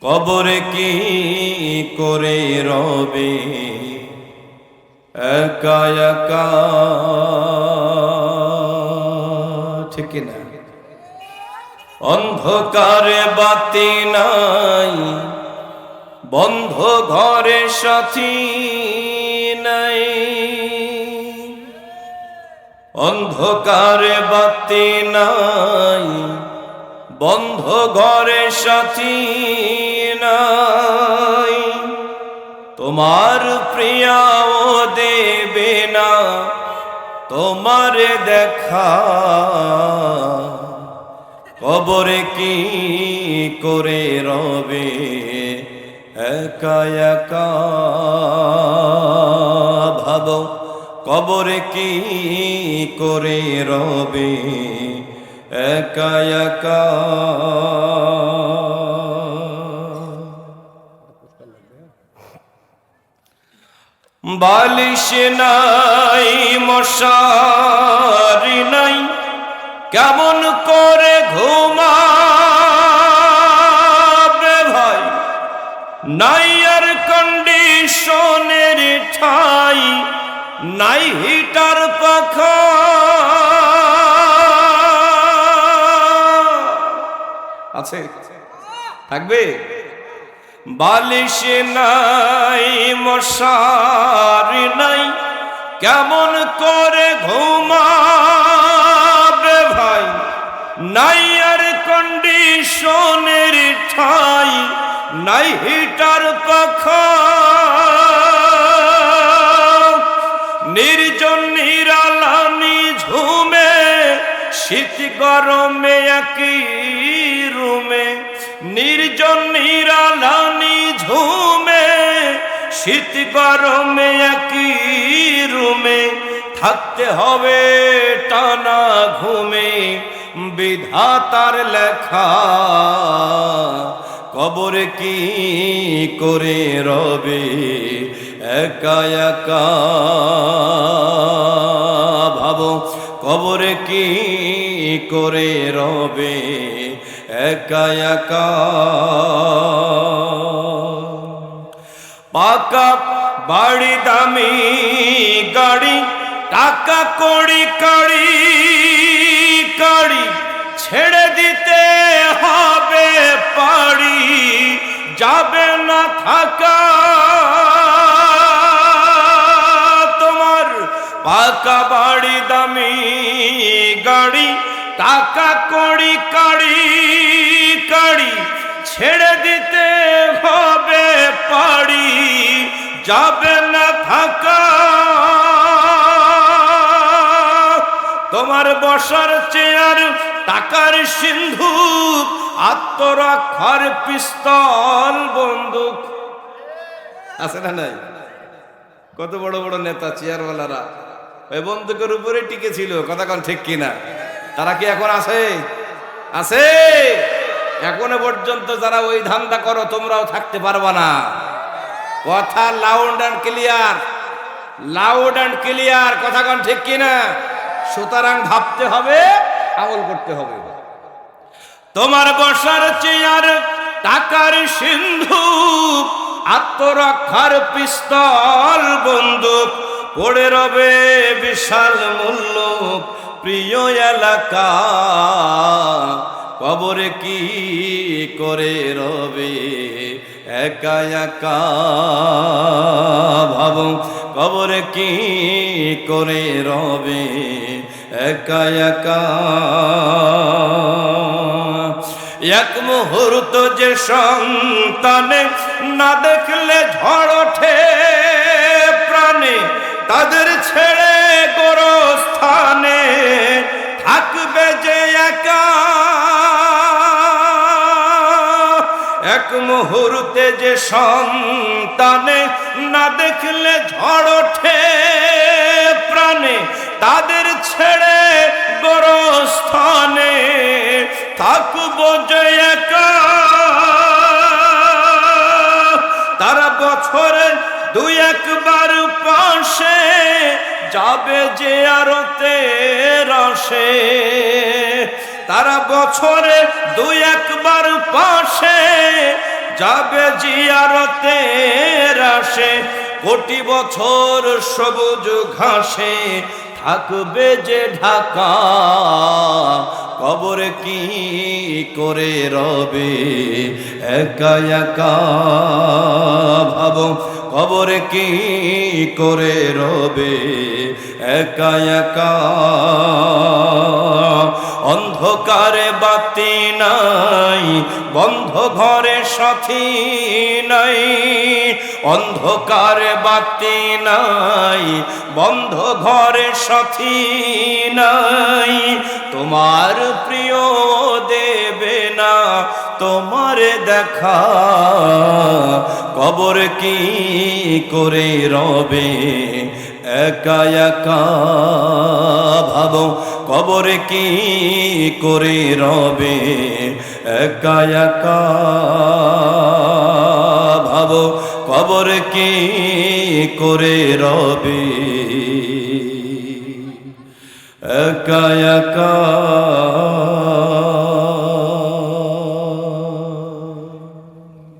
কবরে কি করে রবে? একা একা। ঠিক না? অন্ধকারে বাতি নাই, বন্ধ ঘরে সাথী নাই। অন্ধকারে বাতি নাই বন্ধ ঘরে সাথী নাই। তোমার প্রিয়াও দেবে না, তোমার দেখা। কবরে কি করে রবে? একা একা ভাব, কবরে কি করে রবে? একা একা। বালিশ নাই, মশারি নাই, কেমন করে ঘুমাবে ভাই? নাই আর কন্ডিশনের ঠাই, নাই হিটার পাখা। আছে? থাকবে? বালিশ নাই, মশারি নাই, কেমন করে ঘুমাবে ভাই? নাই আর কন্ডিশনের ঠাই, নাই হিটার পাখা। নির্জন নিরালানি ঝুমে শীত গরমে একই শীত গরমে একই রুমে থাকতে হবে টানা ঘুমে। বিধাতার লেখা, কবরে কি করে রবে? একা একা ভাবো, কবরে কি করে রবে? একা একা পাকা বাড়ি, দামি গাড়ি, টাকা কড়ি, কাড়ি কাড়ি ছেড়ে দিতে হবে পাড়ি, যাবে না থাকা। তোমার পাকা বাড়ি, দামি গাড়ি, টাকা কড়ি, কাড়ি কাড়ি ছেড়ে দিতে হবে পাড়ি, যাবে না থাকা। তোমার বসার চেয়ার, টাকার সিন্ধু আত্মরক্ষার পিস্তল, বন্দুক। আছে না নাই? কত বড় বড় নেতা, চেয়ারওয়ালারা। ওই বন্দুকের উপরে টিকে ছিল। কথা কন ঠিক কিনা? তারা কি এখন আছে? আছে? এখনও পর্যন্ত যারা ওই ধান্দা করো, তোমরাও থাকতে পারবা না। কথা loud and clear loud and clear কথা কন ঠিক কিনা? সুতরাং ভাবতে হবে, আমল করতে হবে। তোমার বসার চেয়ার, টাকার সিন্ধু, আত্মরক্ষার পিস্তল, বন্দুক, পড়ে রবে বিশাল মূল্য, প্রিয় এলাকা। কবরে কি করে রবে? একা একা ভাব, কবরে কি করে রবে? একা একা এক মুহূর্ত যে সন্তানে না দেখলে ঝড় ওঠে এক মুহূর্তে যে সন্তানে না দেখলে ঝড় ওঠে প্রাণে, তাদের ছেড়ে গোরস্থানে থাকব যে একা। তারা বছরে দুই একবার পাশে যাবে যে আরতে রসে। তারা বছরে দুই একবার পাশে যাবে জিয়ারতে আসে কোটি বছর সবুজ ঘাসে থাকবে যে ঢাকা। কবর কি করে রবে? একা একা ভাবো, কবর কি করে রবে? একা একা অন্ধকারে বাতি নাই, বন্ধ ঘরে সাথী নাই। অন্ধকারে বাতি নাই, বন্ধ ঘরে সাথী নাই। তোমার প্রিয় দেবে না, তোমার দেখা। কবর কি করে রবে? একা একা ভাবো কবর কি করে রবে? একা একা ভাব কবর কি করে রবে? একা একা